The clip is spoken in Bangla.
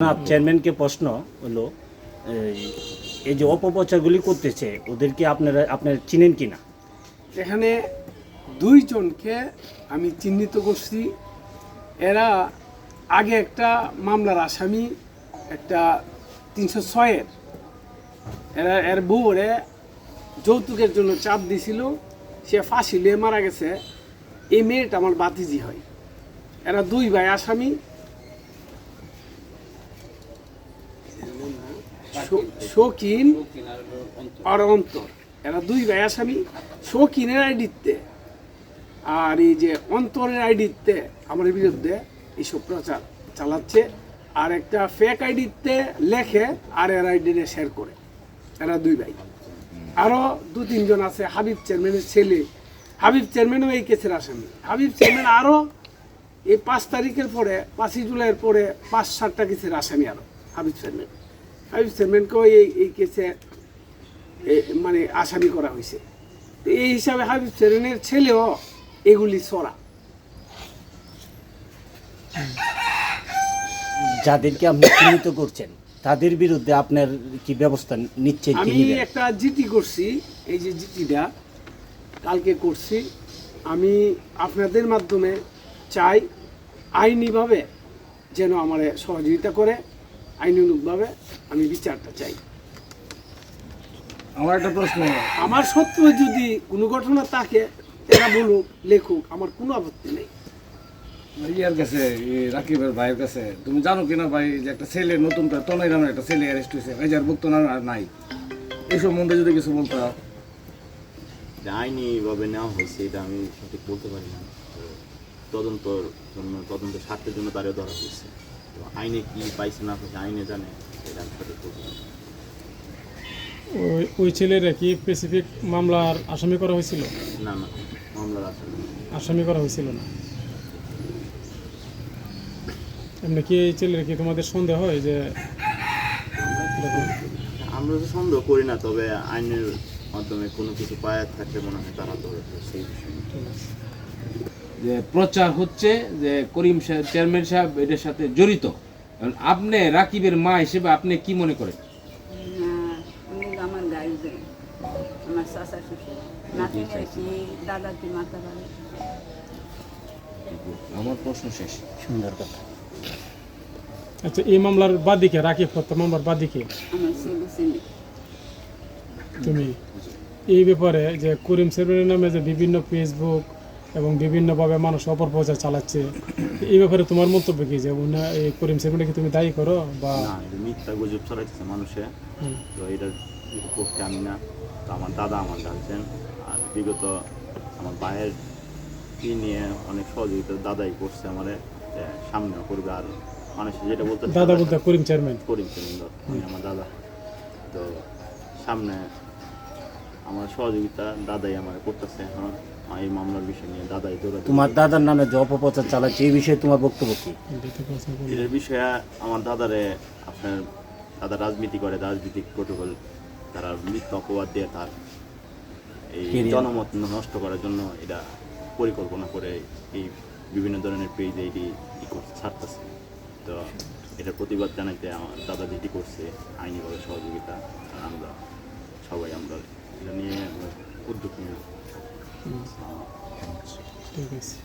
চেয়ারম্যানকে প্রশ্ন হলো এই, এই যে অপপ্রচারগুলি করতেছে ওদেরকে আপনারা আপনারা চিনেন কি না এখানে দুইজনকে আমি চিহ্নিত করছি। এরা আগে একটা মামলার আসামি একটা তিনশো ছয়ের। এরা এর বউরে যৌতুকের জন্য চাপ দিছিল সে ফাঁসি লিয়ে মারা গেছে। এই মেয়েটা আমার বাতিজি হয়। এরা দুই ভাই আসামি শৌখিন আর অন্তর। এরা দুই ভাই আসামি, শৌখিনের আইডিতে আর এই যে অন্তরের আইডিতে আমার বিরুদ্ধে এইসব প্রচার চালাচ্ছে। আর একটা ফেক আইডিতে লেখে আর এর আইডিতে শেয়ার করে। এরা দুই ভাই। আরও দু তিনজন আছে, হাবিব চেয়ারম্যানের ছেলে। হাবিব চেয়ারম্যানও এই কেসের আসামি। হাবিব চেয়ারম্যান আরও এই পাঁচ তারিখের পরে, পাঁচই জুলাইয়ের পরে পাঁচ, সাতটা কেসের আসামি আরও হাবিব চেয়ারম্যান। হাবিব চেয়ারম্যানকেও এই এই কেসে মানে আসামি করা হয়েছে তো এই হিসাবে হাবিব চেয়ারম্যানের ছেলেও এগুলি সরা যাদেরকে আপনি চিহ্নিত করছেন তাদের বিরুদ্ধে আপনার কি ব্যবস্থা নিচ্ছেন কি আমি একটা জিটি করছি এই যে জিটিটা কালকে করছি। আমি আপনাদের মাধ্যমে চাই আইনিভাবে যেন আমার সহযোগিতা করে। আইনানুগভাবে আমি বিচারটা চাই। আমার একটা প্রশ্ন। আমার সত্ত্বেও যদি কোনো ঘটনা থাকে এরা বলুক লেখুক আমার কোনো আপত্তি নেই। ইয়ার কাছে রাকিবের ভাইয়ের কাছে তুমি জানো কিনা ভাই যে একটা ছেলে নতুন তনয় নামের একটা ছেলে অ্যারেস্ট হয়েছে এজার মুক্ত নাম আর নাই। এই সম্বন্ধে যদি কিছু বলতে যে আইনিভাবে নেওয়া হয়েছে এটা আমি সঠিক বলতে পারি না। তদন্তর জন্য তদন্তের স্বার্থের জন্য তারও ধরা হয়েছে আইনে কি পাইছে না পাইছে আইনে জানে এটা আমি সঠিক বলতে ওই ওই ছেলেরা কি স্পেসিফিক মামলার আসামি করা হয়েছিল? না না মামলার আসামি আসামি করা হয়েছিল না। এমনি কি এই ছেলের কি তোমাদের সন্দেহ হয় যে আমরা তো সন্দেহ করি না তবে আইনের মাধ্যমে কোনো কিছু পাওয়া থাকলে মনে হয় তারা ধরে সেই বিষয়ে। যে প্রচার হচ্ছে যে করিম সাহেব চেয়ারম্যান সাহেব এটার সাথে জড়িত। আপনি রাকিবের মা হিসেবে আপনি কি মনে করেন? আমার গার্জেন আমার চাচা শ্বশুর। নাতিনের কি দাদা কি মাথা পারে আমার প্রশ্ন শেষ। সুন্দর কথা। আচ্ছা এই মামলার বাদিকে রাকিব হত্যা মামলার বাদিকে? তুমি এই ব্যাপারে যে করিম সেরবেনের নামে যে বিভিন্ন ফেসবুক এবং বিভিন্নভাবে মানুষ অপপ্রচার চালাচ্ছে। এই ব্যাপারে তোমার মন্তব্য কি যে উনা- এই করিম সেরবেনকে তুমি দায়ী করো বা না মিথ্যা গুজব ছড়াইতেছে মানুষে। তো এটার পক্ষে আমি না তো আমার দাদা আমার গার্জেন আর বিগত আমার ভাইয়ের কি নিয়ে অনেক সহযোগিতা দাদাই করছে আমারে সামনেও করবে। আর মানুষ যেটা বলতে দাদা বলতে করিম চেয়ারম্যান। করিম উনি আমার দাদা। তো সামনে আমার সহযোগিতা দাদাই আমার করতেছে। এখন এই মামলার বিষয় নিয়ে দৌড়া তোমার দাদার নামে যে অপপ্রচার চালাচ্ছে এই বিষয়ে তোমার বক্তব্য কি? এটার বিষয়ে আমার দাদারে আপনার দাদা রাজনীতি করে রাজনীতিক প্রোটোকল তারা মিথ্যা অপবাদ দিয়ে তার এই জনমত নষ্ট করার জন্য এটা পরিকল্পনা করে এই বিভিন্ন ধরনের পেজ এইটি ছাড়তেছে। তো এটার প্রতিবাদ জানাইতে আমার দাদা যেটি করছে আইনিভাবে সহযোগিতা আর আমরা সবাই আমরা এটা নিয়ে উদ্যোগ নিয়ে ঠিক আছে